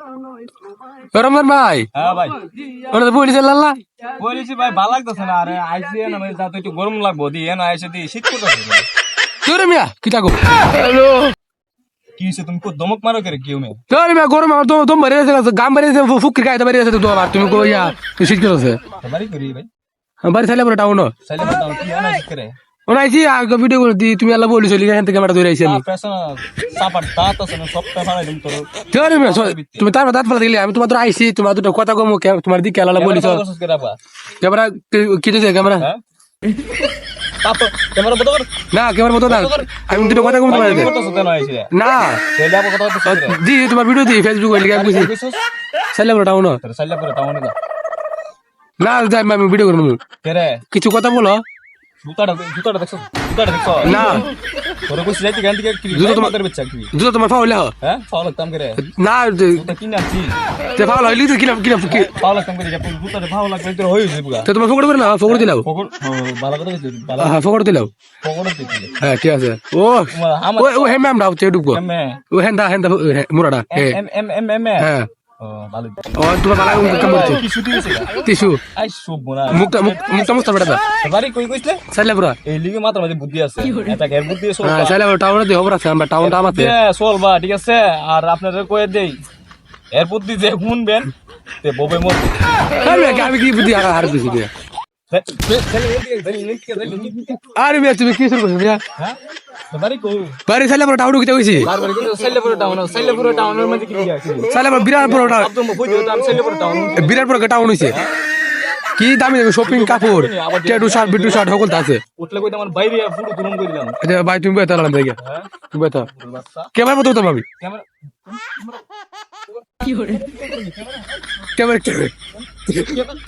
রমজান ভাই? হ্যাঁ ভাই। ওরা তো বলিস লাল্লা বলেছি ভাই ভালো লাগতেছে না। আরে আইসি না ভাই যাতে একটু গরম লাগবো দিয়ে না আইসে দিয়ে শীত করতেছে মিয়া কি থাকো কি? হয়েছে তুমি খুব দমক মারো করে কেউ মেয়ে তোর মিয়া গরম আমার দম দম বেড়ে গেছে গাম বেড়ে গেছে ফুকরি খাইতে বেড়ে গেছে তো আর তুমি কো ইয়া তুই শীত করছে বাড়ি করি ভাই। বাড়ি থাকলে পরে টাউন সাইলে বাতাও কি শীত করে? ওনাইছি আগে ভিডিও করে দি তুমি আল্লাহ বলিস এখান থেকে ক্যামেরা ধরে আইছি আমি। তুমি তোর দাঁত ফেলা দিলে আমি তোমার আইছি তোমার দুটো কথা কমু তোমার দিকে আল্লাহ বলিস ক্যামেরা কি দিছে ক্যামেরা? হ্যাঁ? না ক্যামেরা মতো না আমি দুটো কথা কমু তোমার না। দি তোমার ভিডিও দি ফেসবুক কইছি টাউন। না আমি ভিডিও করব। কিছু কথা বলো। জুতাটা জুতাটা দেখছ? জুতাটা দেখছ? না। তোর কইছি যাইতে গান থেকে কি জুতো তোমার- তোমাদের কি দুটো তোমার ফাউল হ্যাঁ হ্যাঁ? পাও লাগতাম করে? না জুতা কিনে আনছি। তে ফাউল হইলি তো কিনা কিনা কি পাও লাগতাম করে যা জুতাটা ভালো লাগবে তোর হয়ে যাবে গা। তোমার ফকড় করে না ফকড় দিলাও পকড় ভালো কথা কইছিস ভালো হ্যাঁ ফকড় দিলাও পকড় দিছিস হ্যাঁ ঠিক আছে। ও ও হ্যাঁ ম্যাম তে ও মুরাডা এম এম এম এম হ্যাঁ। হ্যাঁ আর আপনাদের কয়ে দেই এর বুদ্ধি যে শুনবেন তে ববে মর আমি কি বুদ্ধি হার দিছি দিয়া? আরে মেয়ে তুমি কি শুরু করছ হ্যাঁ বাড়ি সাইলে পুরা টাউন ঢুকতে হইছি কিন্তু সাইলেপুর টাউন সাইলেপুর টাউনের মধ্যে কি সাইলে পুরা বিরাট বড় টাউন বিরাট বড় টাউন হইছে। কি দামি শপিং কাপড় টেটু শার্ট বিটু শার্ট সকল আছে। উঠলে কইতে আমার বাইরে পুরো দুরম করে দিলাম আচ্ছা ভাই তুমি বেতা লাগাম দেখে তুমি বেতা বাচ্চা মতো তো ভাবি ক্যামেরা ক্যামেরা। やばい。やばい。